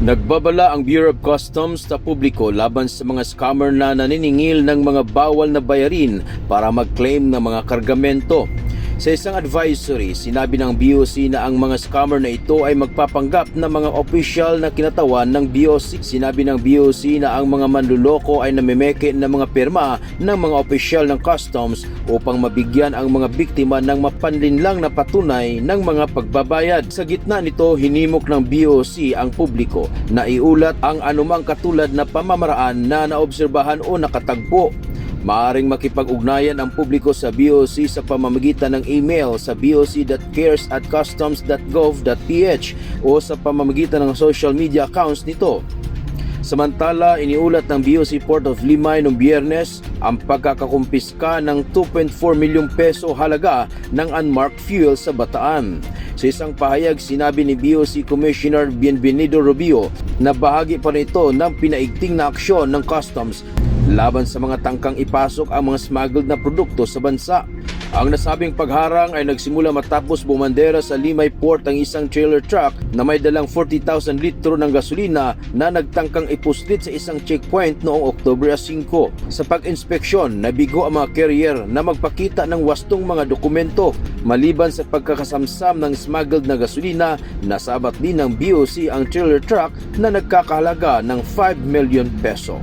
Nagbabala ang Bureau of Customs sa publiko laban sa mga scammer na naniningil ng mga bawal na bayarin para mag-claim ng mga kargamento. Sa isang advisory, sinabi ng BOC na ang mga scammer na ito ay magpapanggap na mga official na kinatawan ng BOC. Sinabi ng BOC na ang mga manluloko ay namimeke ng mga pirma ng mga opisyal ng customs upang mabigyan ang mga biktima ng mapanlinlang na patunay ng mga pagbabayad. Sa gitna nito, hinimok ng BOC ang publiko na iulat ang anumang katulad na pamamaraan na naobserbahan o nakatagpo Maaring makipag-ugnayan ang publiko sa BOC sa pamamagitan ng email sa boc.cares at customs.gov.ph o sa pamamagitan ng social media accounts nito. Samantala, iniulat ng BOC Port of Limay noong biyernes ang pagkakakumpiska ng 2.4 milyong peso halaga ng unmarked fuel sa Bataan. Sa isang pahayag, sinabi ni BOC Commissioner Bienvenido Rubio na bahagi pa nito ng pinaigting na aksyon ng customs laban sa mga tangkang ipasok ang mga smuggled na produkto sa bansa. Ang nasabing pagharang ay nagsimula matapos bumandera sa Limay Port ang isang trailer truck na may dalang 40,000 litro ng gasolina na nagtangkang ipuslit sa isang checkpoint noong Oktubre 5. Sa pag-inspeksyon, nabigo ang mga carrier na magpakita ng wastong mga dokumento maliban sa pagkakasamsam ng smuggled na gasolina nasabat din ng BOC ang trailer truck na nagkakahalaga ng 5 million peso.